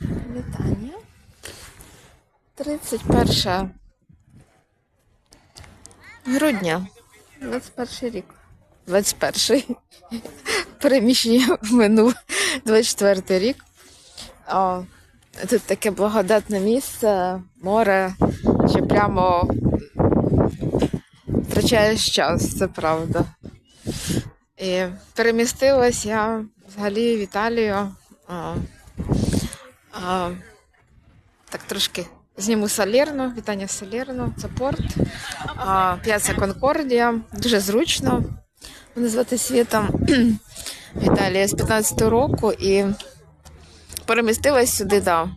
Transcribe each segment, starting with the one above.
Вітання. 31 грудня. 21 рік. 21 переміщення в минув 24 рік. О, тут таке благодатне місце, море, що прямо втрачаєш час, це правда. І перемістилась я взагалі в Італію. А, так трошки зніму Салерно, вітання з Салерно, це порт. А, П'яця Конкордія, дуже зручно. Мене звати Світа в Італії з 15-го року і перемістилась сюди, да, е,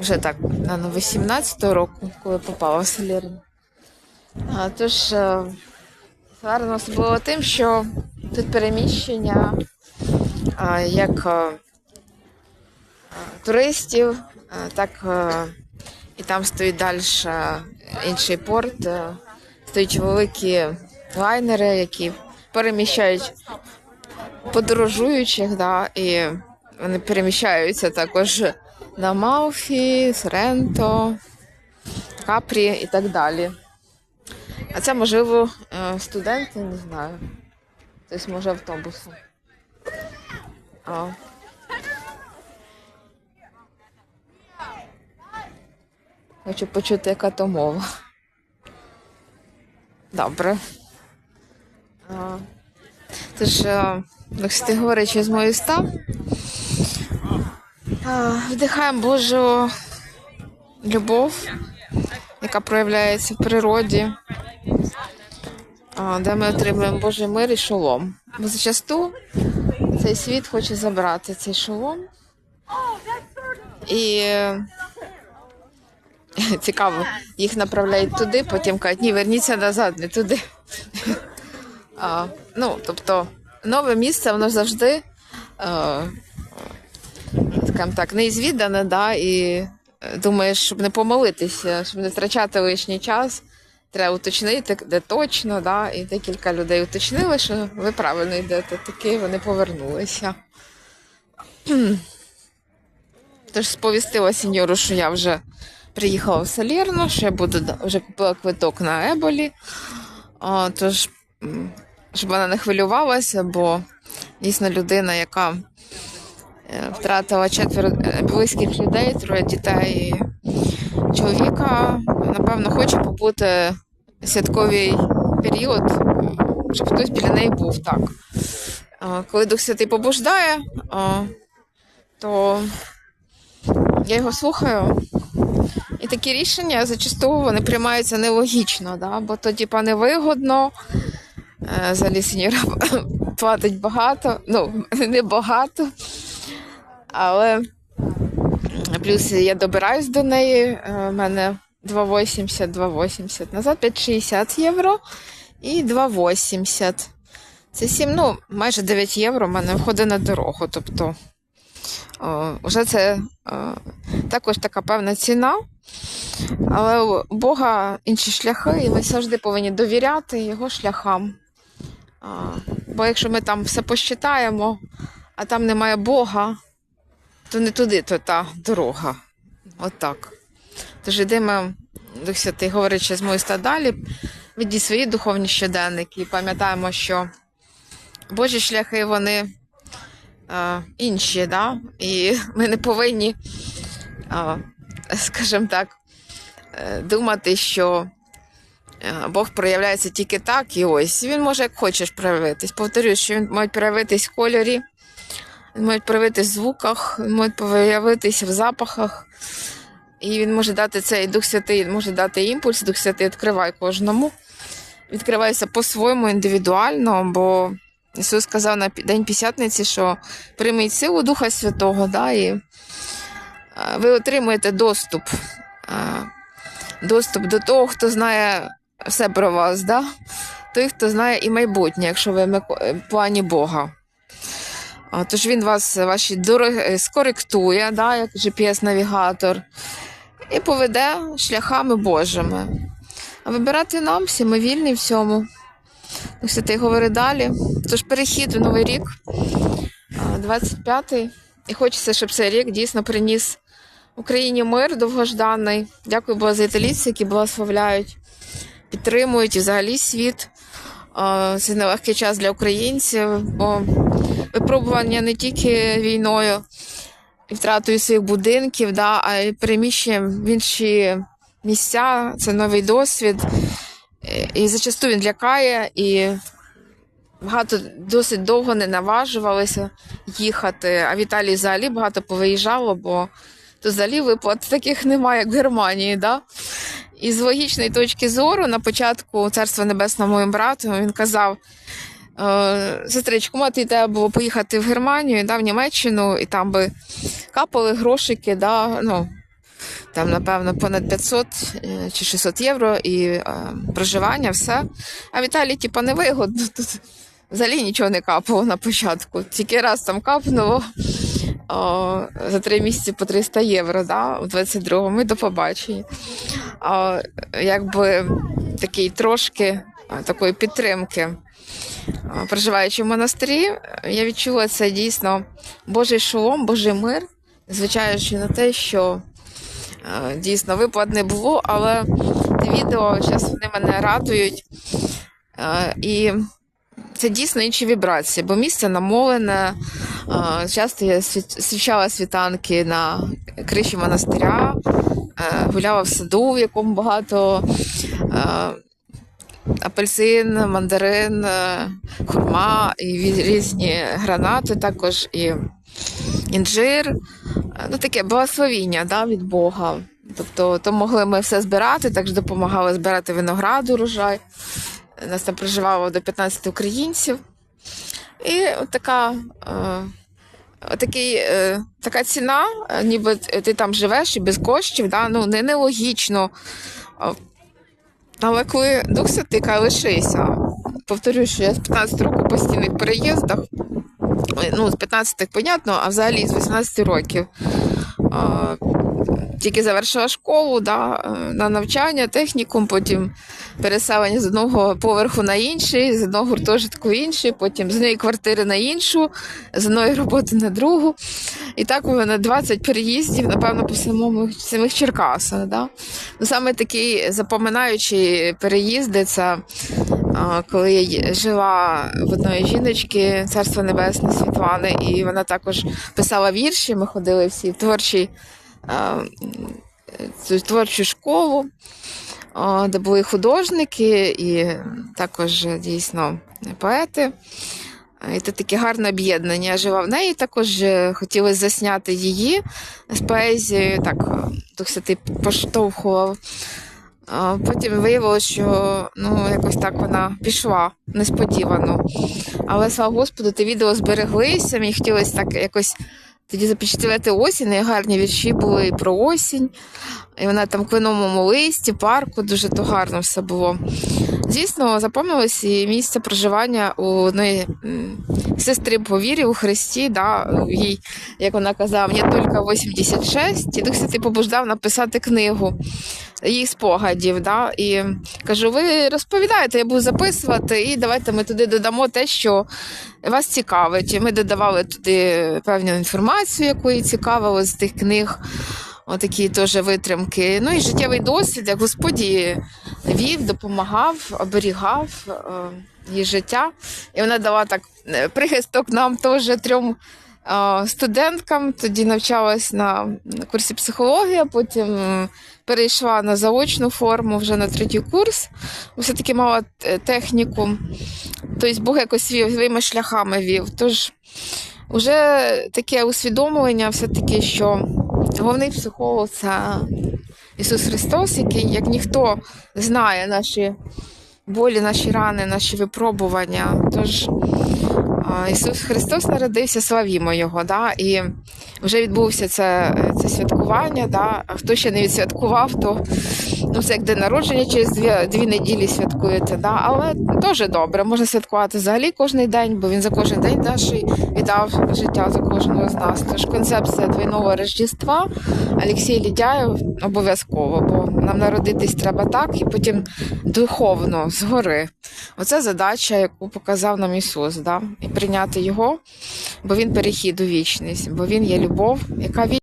вже так, на 18-го року, коли попала в Салерно. А, тож, е, гарно особливо тим, що тут переміщення а, як а, туристів, так і там стоїть далі інший порт, а, стоять великі лайнери, які переміщають подорожуючих, да, і вони переміщаються також на Мауфі, Соренто, Капрі і так далі. А це, можливо, е, студенти, не знаю. Тобто, може, автобусом. Хочу почути, яка то мова. Добре. Тож, якщо говорячи з моїх ста, вдихаємо Божу любов, яка проявляється в природі, де ми отримуємо Божий мир і шолом. Бо зачасту цей світ хоче забрати цей шолом. І цікаво, їх направляють туди, потім кажуть, ні, верніться назад, не туди. А, ну, тобто, нове місце, воно завжди, е, скажімо так, неізвідане, да, і е, думаєш, щоб не помилитися, щоб не втрачати лишній час. Треба уточнити, де точно, да, і декілька людей уточнили, що ви правильно йдете, таки вони повернулися. Тож сповістила сеньору, що я вже приїхала в Салерно, що я буду вже купила квиток на Еболі. А, тож, щоб вона не хвилювалася, бо дійсно людина, яка е, втратила четверо е, близьких людей, троє дітей і чоловіка, напевно, хоче побути святковий період, щоб хтось біля неї був так. А, Коли Дух Святий побуждає, а, то я його слухаю. І такі рішення зачасту вони приймаються нелогічно, да? бо то, типа, невигодно. Е, Взагалі платить багато, ну, не багато. Але плюс я добираюсь до неї. У мене 2,80, 2,80. Назад 5,60 євро і 2,80. Це 7, ну, майже 9 євро в мене входить на дорогу. Тобто, о, вже це о, також така певна ціна. Але у Бога інші шляхи, і ми завжди повинні довіряти його шляхам. Бо якщо ми там все посчитаємо, а там немає Бога, то не туди, то та дорога. Отак. Тож йдемо, Дух Святий, говорячи з моїста далі, ведіть свої духовні щоденники і пам'ятаємо, що Божі шляхи вони е, інші, да? і ми не повинні, е, скажімо так, е, думати, що е, Бог проявляється тільки так, і ось. Він може як хочеш проявитись. Повторюю, що він може проявитись в кольорі, він може проявитись в звуках, він може проявитись в запахах. І він може дати цей Дух Святий, може дати імпульс, Дух Святий відкриває кожному. Відкривається по-своєму індивідуально, бо Ісус сказав на День П'ятниці, що прийміть силу Духа Святого, да, і ви отримуєте доступ. е, Доступ до того, хто знає все про вас, да? той, хто знає і майбутнє, якщо ви в плані Бога. Тож він вас, ваші дороги скоректує, да, як GPS-навігатор, і поведе шляхами Божими. А вибирати нам всі, ми вільні в цьому. Святий говорить далі. Тож перехід в Новий рік, 25-й, І хочеться, щоб цей рік дійсно приніс Україні мир довгожданий. Дякую Богу за італійців, які благословляють, підтримують і взагалі світ. Це нелегкий час для українців, бо випробування не тільки війною і втратою своїх будинків, да, а й переміщенням в інші місця. Це новий досвід. І зачасту він лякає, і багато досить довго не наважувалися їхати. А в Італії взагалі багато повиїжджало, бо то взагалі виплат таких немає, як в Германії. Да? І з логічної точки зору, на початку Царства Небесного моїм брату, він казав: е, сестричку, мати треба було поїхати в Германію, да, в Німеччину, і там би капали грошики, да, ну, там, напевно, понад 500 е, чи 600 євро і е, проживання, все. А в Італії, типу, невигодно. Тут взагалі нічого не капало на початку. Тільки раз там капнуло о, за три місяці по 300 євро, да, у 22-му і до побачення. А, якби такий трошки такої підтримки. Проживаючи в монастирі, я відчула це дійсно Божий шолом, Божий мир, звичаючи на те, що дійсно виплат не було, але відео зараз вони мене радують. І це дійсно інші вібрації, бо місце намолене. Часто я зустрічала світанки на криші монастиря, е, гуляла в саду, в якому багато е, апельсин, мандарин, е, хурма і різні гранати, також і інжир. Ну, таке благословіння да, від Бога. Тобто, то могли ми все збирати, також допомагали збирати виноград, урожай. Нас там проживало до 15 українців. І от така, е, отакий, е, така ціна, е, ніби ти там живеш і без коштів, да? ну, не нелогічно. Але коли Дух Святий каже, лишися. Повторюю, що я з 15 років по постійних переїздах. Ну, з 15 понятно, а взагалі з 18 років. А, тільки завершила школу да, е, на навчання, технікум, потім переселення з одного поверху на інший, з одного гуртожитку в інший, потім з однієї квартири на іншу, з одної роботи на другу. І так у мене 20 переїздів, напевно, по самому самих Черкасах. Да? Ну, саме такі запоминаючі переїзди це коли я жила в одної жіночки, царство небесне Світлани, і вона також писала вірші. Ми ходили всі в творчий цю творчу школу, де були художники і також дійсно поети. І це таке гарне об'єднання. Я жила в неї, також е, хотілося засняти її з поезією, так Дух Святий поштовхував. Потім виявилося, що ну, якось так вона пішла несподівано. Але слава Господу, ті відео збереглися. Мені хотілося так якось тоді запечатлити осінь. І гарні вірші були про осінь. І вона там в квиномому листі, парку, дуже то гарно все було. Звісно, запам'яталось і місце проживання у одної сестри по вірі у Христі. Да, їй, як вона казала, мені тільки 86, і Дух Святий побуждав написати книгу їх спогадів. Да? І кажу, ви розповідаєте, я буду записувати, і давайте ми туди додамо те, що вас цікавить. І ми додавали туди певну інформацію, яку їй цікавило з тих книг. Отакі теж витримки. Ну і життєвий досвід, як Господі вів, допомагав, оберігав е, її життя. І вона дала так е, прихисток нам теж трьом е, студенткам. Тоді навчалась на курсі психології, а потім перейшла на заочну форму вже на третій курс. Все-таки мала техніку. Тобто Бог якось вів, своїми шляхами вів. Тож вже таке усвідомлення, все-таки, що головний психолог це Ісус Христос, який, як ніхто, знає наші болі, наші рани, наші випробування. Тож Ісус Христос народився, славімо Його. Да? І вже відбувся це, це святкування. Да? А хто ще не відсвяткував, то ну, це як день народження через дві, дві неділі святкуєте. Да? Але дуже добре, можна святкувати взагалі кожен день, бо він за кожен день нашій віддав життя за кожного з нас. Тож концепція двойного Рождества Олексій Лідяєв обов'язково, бо нам народитись треба так і потім духовно згори. Оце задача, яку показав нам Ісус, да? і прийняти його бо він перехід у вічність, бо він є любов, яка